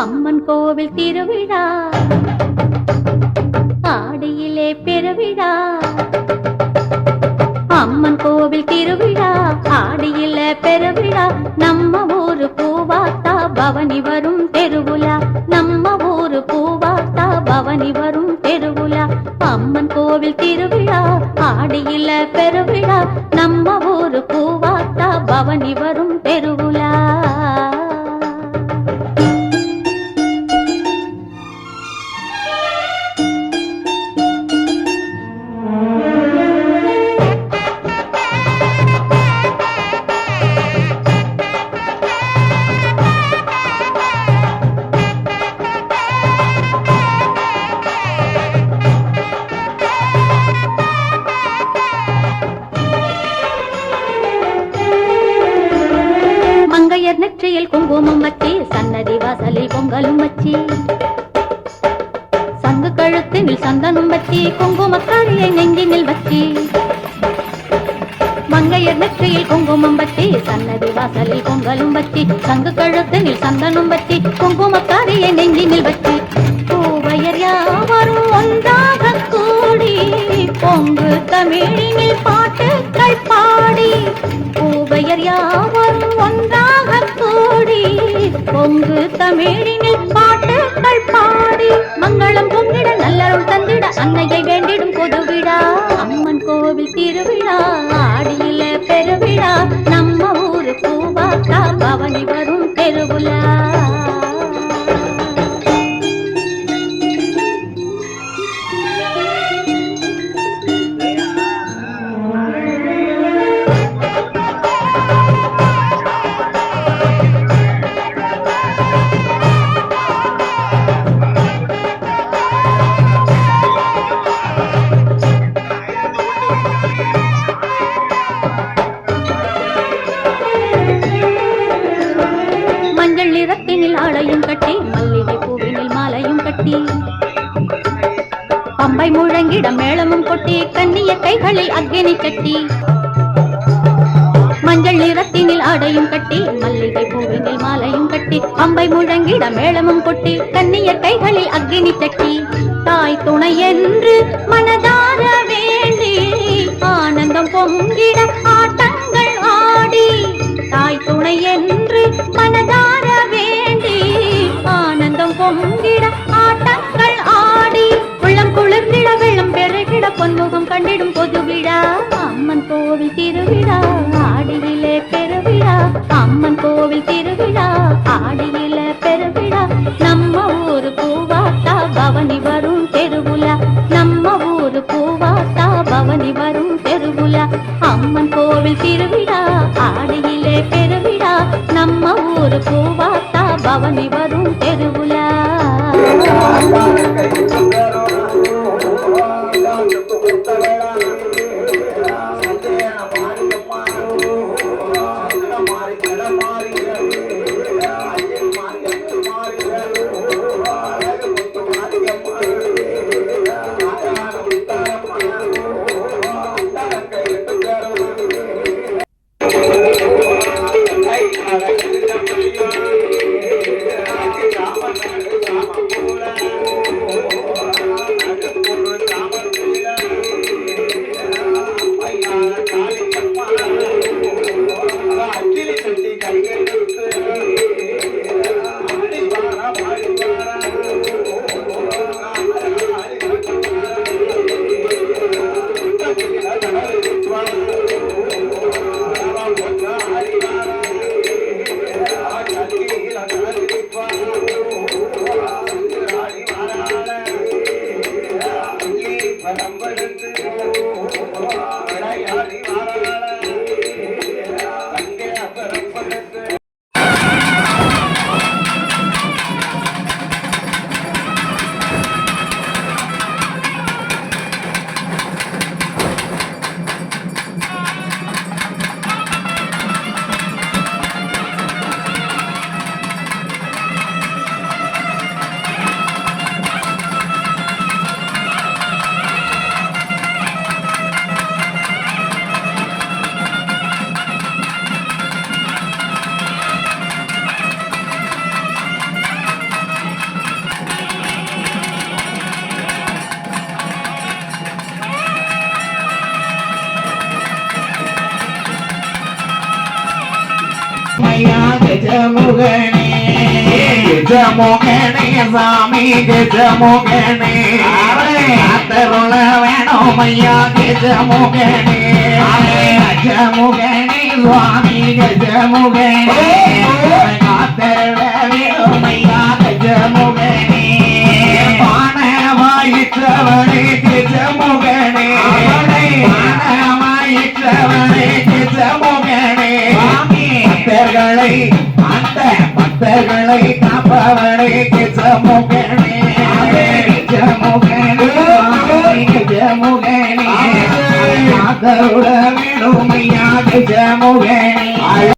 அம்மன் கோவில் திருவிழா. ஆடியிலே பெருவிழா. அம்மன் கோவில் திருவிழா ஆடியில பெருவிழா. நம்ம ஊரு பூவாத்தா பவனி வரும் தெருவுலா. நம்ம ஊரு பூவாத்தா பவனி வரும் தெருவுலா. அம்மன் கோவில் திருவிழா ஆடியில பெருவிழா. நம்ம ஊரு பூவாத்தா பவனி வரும் தெரு பொங்கலும் வச்சி. சங்கு கழுத்தினில் சந்தனம் வச்சி குங்குமக்காரியை நெஞ்சினில் வச்சி. மங்கையர் நெற்றியில் குங்குமம் வச்சி சன்னதி வாசலில் பொங்கலும் வச்சி சங்கு கழுத்தினில் சந்தனம் வச்சி குங்குமக்காரியை நெஞ்சினில் வச்சி. பூவையர் யாவரும் ஒன்றாக கூடி பொங்கு தமிழினில் பாட்டுகள் பாடி பூவையர் யாவரும் ஒன்றாக பொங்கு தமிழினில் பாட்டுகள் பாடி மங்களம் பொங்கிட நல்லருள் தந்திட அன்னையை வேண்டிடும் பொதுவிழா. அம்மன் கோவில் திருவிழா ஆடியில பெருவிழா. நம்ம ஊரு பூவாக்கா பவனி வரும் பெருவிழா. மாலையும் கட்டி மல்லிகை பூவினில் மாலையும் கட்டி. பம்பை முழங்கிட மேளமும் கொட்டி கண்ணிய கைகளில் அக்னி கட்டி. மஞ்சள் நிறத்தினில் ஆடையும் கட்டி மல்லிகை பூவினில் மாலையும் கட்டி. பம்பை முழங்கிட மேளமும் கொட்டி கண்ணிய கைகளில் அக்னி கட்டி. தாய் துணை என்று மனதார வேண்டி ஆனந்தம் பொங்கிட ஆட்ட கண்டிடும் பொது விழா அம்மன் கோவில் திருவிழா ஆடியிலே பெருவிழா அம்மன் கோவில் திருவிழா. 한번. கஜமுகனே கஜமுகனே சாமி கஜமுகனே அத்தருள வேணும் ஐயா கஜமுகனே கஜமுகனே சுவாமி கஜமுகனே காத்தருள வேணும் ஐயா கஜமுகனே அந்த பக்தர்களை காப்பவனே கஜமுகனே கஜமுகனே கஜமுகனே கருட வேணுமையா கஜமுகனே